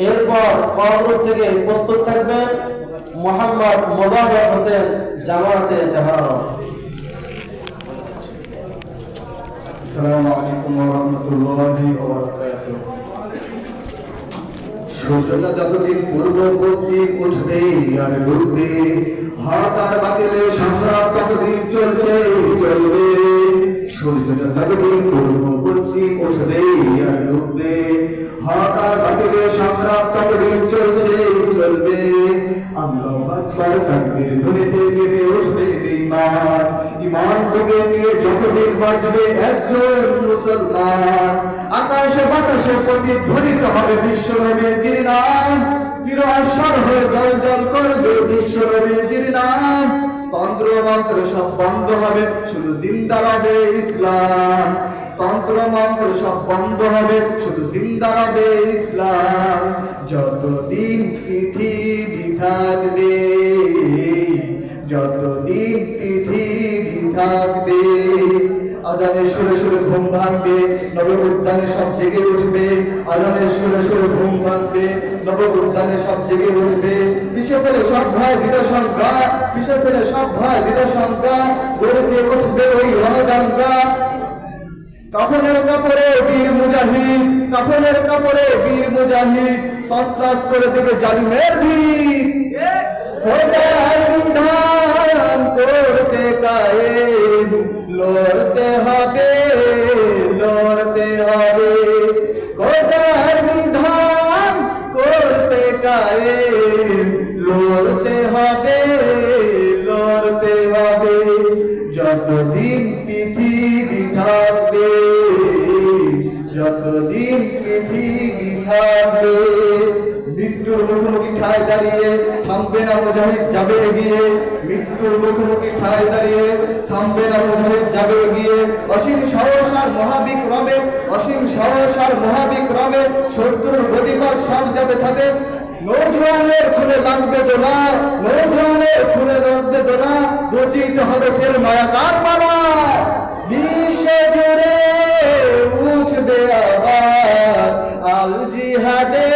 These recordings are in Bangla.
এরপর কমরূপ থেকে প্রস্তুত থাকবেন মোহাম্মদ মোবারক হোসেন জামাতে জাহান সূর্যটা যতদিন চলছে, চলবে। সূর্যটা যতদিন সংগ্রাম চলছে, চলবে। আল্লাহ আকবার তাকবীর ধ্বনিতে উঠবে বেঈমান। ইমান তোকে নিয়ে যতদিন বাঁচবে একজন মুসলমান। আকাশে বাতাসে প্রতিধ্বনিত হবে বিশ্ব নবীজির নাম চির আসর হয়ে জল জল করবে বিশ্ব নবীজির নাম তন্ত্র মন্ত্র সব বন্ধ হবে, শুধু জিন্দা রবে ইসলাম। তন্ত্র মন্ত্র সব বন্ধ হবে, শুধু জিন্দা রবে ইসলাম। যতদিন পৃথিবী থাকবে, যতদিন পৃথিবী থাকবে, আজানের সুরে সুরে ঘুম ভাঙবে নব উদ্যানে সব জেগে উঠবে, আজানের সুরে সুরে ঘুম ভাঙবে নব উদ্যানে সব জেগে উঠবে। পিছে ফেলে সব ভয় দিত সংখ্যা পিছে ফেলে সব ভয় দিত সংখ্যা গড়তে উঠবে ওই রণদাঙ্গা কাফনের কাপড়ে বীর মুজাহিদ কাফনের কাপড়ে বীর মুজাহিদ তসতস করে দেবে জালিমের ভিড়। বিধান করতে কায়েম, লড়তে হবে লড়তে হবে। খোদার বিধান করতে কায়েম, লড়তে হবে লড়তে হবে। যতদিন পৃথিবী থাকবে মৃত্যুর মুখোমুখি ঠায় দাঁড়িয়ে থামবে না মুজাহিদ, যাবে এগিয়ে। মৃত্যুর মুখোমুখি ঠায় দাঁড়িয়ে থামবে না মুজাহিদ, যাবে এগিয়ে। অসীম সহসার মহাবিক্রমে অসীম সহসার মহাবিক্রমে শত্রুর গতিপথ সব যাবে থাকে নৌজওয়ানের খুলে লাগবে দোলা নৌজওয়ানের খুলে লাগবে দোলা, রচিত হবে ফের মায়াকার পালা বিশ্ব জুড়ে উঠবে আবার আল জিহাদের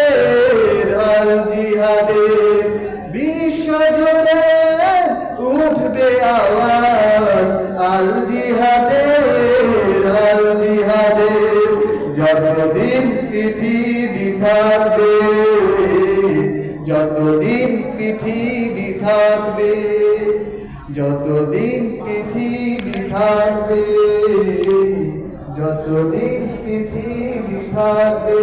যতদিন পৃথিবী থাকবে যতদিন পৃথিবী থাকবে যতদিন পৃথিবী থাকবে যতদিন পৃথিবী থাকবে